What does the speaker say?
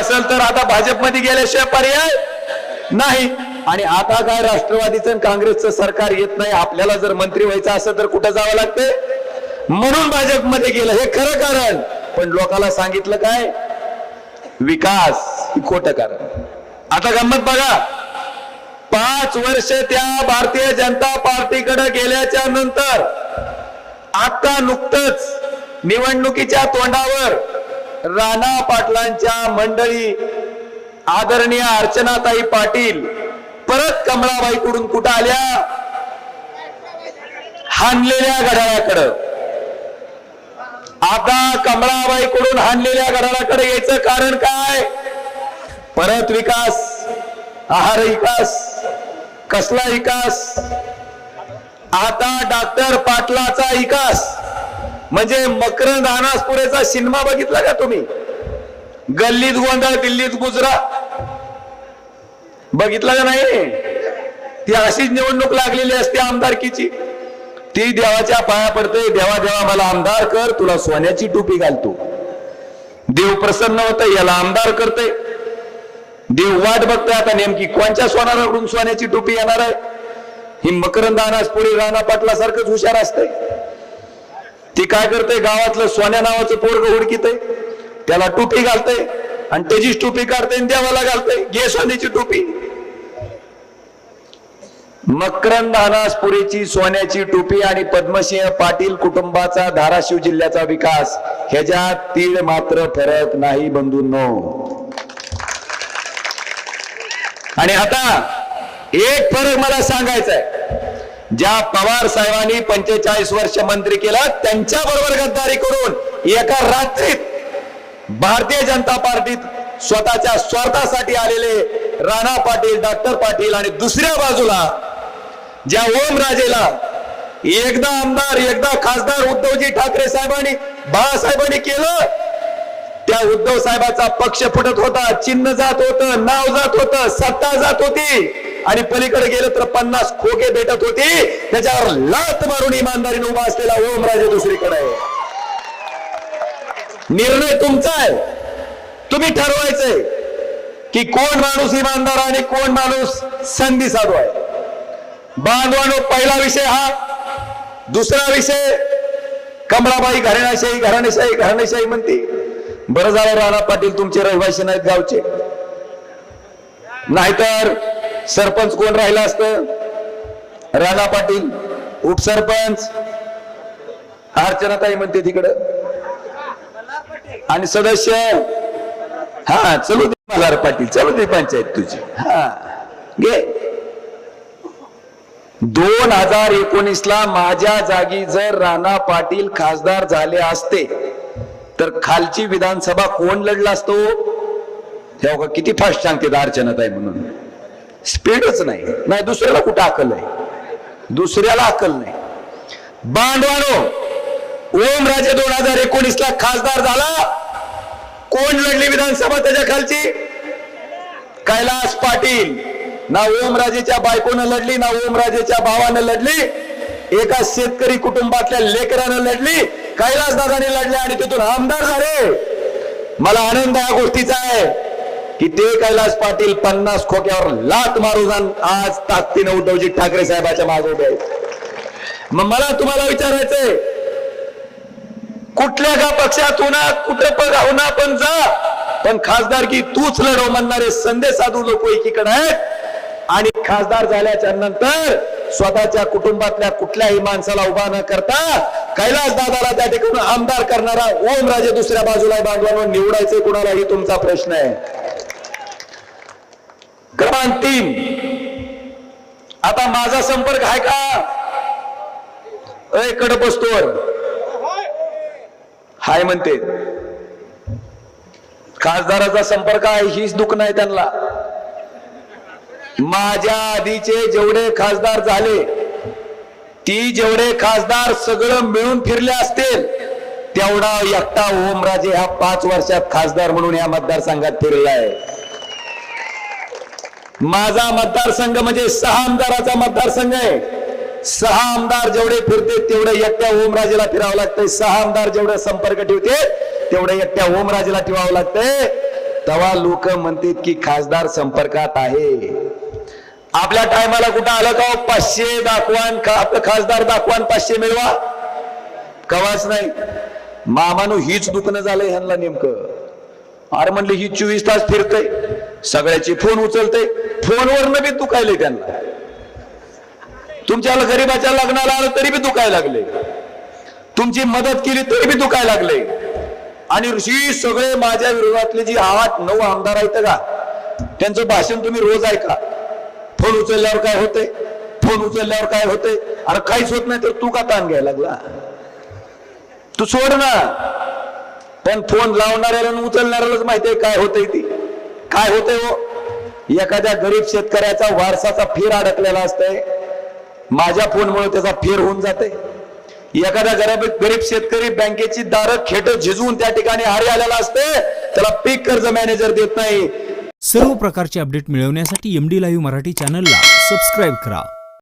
असेल तर आता भाजपमध्ये गेल्याशिवाय पर्याय नाही. आणि आता काय राष्ट्रवादीचं आणि काँग्रेसचं सरकार येत नाही आपल्याला जर मंत्री व्हायचं असेल तर कुठं जावं लागतंय म्हणून भाजपमध्ये गेलं. हे खरं कारण. पण लोकांना सांगितलं काय? विकास ही खोटं कारण. आता गंमत बघा. पाच वर्ष त्या भारतीय जनता पार्टीकडे गेल्याच्यानंतर आता नुकतंच निवडणुकीच्या तोंडावर राणा पाटलांच्या मंडळी आदरणीय अर्चनाताई पाटील परत कमळाबाईकडून कुठं आल्या? हाणलेल्या घड्याळाकडं आता कमळाबाईकडून हानलेल्या घड्याळाकडे यायचं कारण काय? परत विकास आहार विकास कसला विकास? आता डॉक्टर पाटलाचा विकास. म्हणजे मकरंद अनासपुरेचा सिनेमा बघितला का तुम्ही? गल्लीत गोंधळ दिल्लीत गुजरा. बघितला का नाही? ती अशीच निवडणूक लागलेली असते आमदारकीची. ती देवाच्या पाया पडते. देवा देवा मला आमदार कर. तुला सोन्याची टोपी घालतो. देव प्रसन्न होत याला आमदार करते देव वाट बघतोय. आता नेमकी कोणच्या सोनाराकडून सोन्याची टोपी येणार आहे? ही मकरंद अनासपुरी राणा पाटलासारखंच हुशार असतंय. ती काय करते गावातलं सोन्या नावाचं पोरग हुडकीत त्याला टोपी घालते आणि त्याचीच टोपी काढते आणि देवाला घालते घे सोन्याची टोपी. मकरंद अनासपुरीची सोन्याची टोपी आणि पद्मसिंह पाटील कुटुंबाचा धाराशिव जिल्ह्याचा विकास. ह्याच्यात तीळ मात्र फरक नाही बंधूंनो. आणि आता एक फरक मला सांगायचा आहे ज्या पवार साहेबांनी पंचेचाळीस वर्ष मंत्री केलं त्यांच्या बरोबर गद्दारी करून एका रात्रीत भारतीय जनता पार्टीत स्वतःच्या स्वार्थासाठी आलेले राणा पाटील डॉक्टर पाटील आणि दुसऱ्या बाजूला ज्या ओमराजेला एकदा आमदार एकदा खासदार उद्धवजी ठाकरे साहेबांनी बाळासाहेबांनी केलं त्या उद्धव साहेबाचा पक्ष फुटत होता. चिन्ह जात होत नाव जात होतं सत्ता जात होती. आणि पलीकडे गेलं तर पन्नास खोके भेटत होती. त्याच्यावर लात मारून इमानदारीने उभा असलेला ओमराजे दुसरीकडे. आहे निर्णय तुमचा आहे. तुम्ही ठरवायचंय की कोण माणूस इमानदार आणि कोण माणूस संधी साधू आहे. बांधवानो पहिला विषय हा. दुसरा विषय कमळाबाई घराण्याशाही घराणेशाही घराणेशाही म्हणते बरं झालं राणा पाटील तुमचे रहिवासी नाहीत गावचे. नाहीतर सरपंच कोण राहिलं असत? राणा पाटील उपसरपंच. अर्चनाताई म्हणते तिकडं. आणि सदस्य? हा चलू दे मल्हार पाटील चलू दे पंचायत तुझी. हा घे. दोन हजार एकोणीस ला माझ्या जागी जर राणा पाटील खासदार झाले असते तर खालची विधानसभा कोण लढला असतो? तेव्हा किती फास्ट सांगते अर्चनाताई म्हणून. स्पीडच नाही. नाही दुसऱ्याला कुठं अकल आहे? दुसऱ्याला अकल नाही. बांधवानो ओम राजे दोन हजार एकोणीस ला खासदार झाला. कोण लढली विधानसभा त्याच्या खालची? कैलास पाटील. ना ओमराजेच्या बायकोनं लढली ना ओमराजेच्या भावानं लढली. एका शेतकरी कुटुंबातल्या लेकरानं लढली. कैलास दादाने लढले आणि तिथून आमदार झाले. मला आनंद या गोष्टीचा आहे. की ते कैलास पाटील पन्नास खोक्यावर लात मारून आज ताकदीनं उद्धवजी ठाकरे साहेबाच्या मागे उभे आहेत. मग मला तुम्हाला विचारायचंय कुठल्या का पक्षातून कुठं पण राहुना पण जा. पण खासदार की तूच लढव म्हणणारे संदेश साधू लोक एकीकडे आहेत. आणि खासदार झाल्याच्यानंतर स्वतःच्या कुटुंबातल्या कुठल्याही माणसाला उभा न करता कैलास दादाला त्या ठिकाणी आमदार करणारा ओम राजे दुसऱ्या बाजूला बांधवांवर निवडायचे कुणाला हे तुमचा प्रश्न आहे. क्रमांक तीन. आता माझा संपर्क आहे का? अय बसतोवर हाय म्हणते. खासदाराचा संपर्क आहे हीच दुख नाही त्यांना. माझ्या आधीचे जेवढे खासदार झाले ती जेवढे खासदार सगळं मिळून फिरले असतील तेवढा एकटा ओमराजे हा पाच वर्षात खासदार म्हणून या मतदारसंघात फिरलाय माझा मतदारसंघ म्हणजे सहा आमदाराचा मतदारसंघ आहे. सहा आमदार जेवढे फिरते तेवढे एकट्या ओमराजेला फिरावं लागतंय. सहा आमदार जेवढे संपर्क ठेवते तेवढे एकट्या ओमराजेला ठेवावं लागतंय. तेव्हा लोक म्हणतात की खासदार संपर्कात आहे. आपल्या टायमाला कुठं आलं का हो? पाचशे दाखवान आपलं खासदार दाखवान पाचशे मिळवा. कवाच नाही. मामानू हीच दुखणं झालंय ह्यांना नेमकं. अरे म्हणले ही चोवीस तास फिरतय. सगळ्याची फोन उचलते फोनवर बी दुखायले त्यांना. तुमच्याला गरीबाच्या लग्नाला आलं तरी बी दुखायला लागले तुमची मदत केली तरी बी दुखायला लागले आणि ऋषी सगळे माझ्या विरोधातले जी आठ नऊ आमदार आहेत का त्यांचं भाषण तुम्ही रोज ऐका. फोन उचलल्यावर काय होतंय? फोन उचलल्यावर काय होतंय? अरे काहीच होत नाही तर तू का ताण घ्यायला लागला? तू सोड ना. पण फोन लावणाऱ्याला आणि उचलणाऱ्यालाच माहितीये काय होतंय ती. काय होतंय हो? एखाद्या गरीब शेतकऱ्याचा वारसाचा फेर अडकलेला असतंय. माझ्या फोनमुळे त्याचा फेर होऊन जाते एखाद्या गरीब गरीब शेतकरी बँकेची दारं खेट झिजवून त्या ठिकाणी हारी आलेला असते त्याला पीक कर्ज मॅनेजर देत नाही. सर्व प्रकारचे अपडेट मिळवण्यासाठी एम डी लाईव्ह मराठी चॅनलला सबस्क्राईब करा.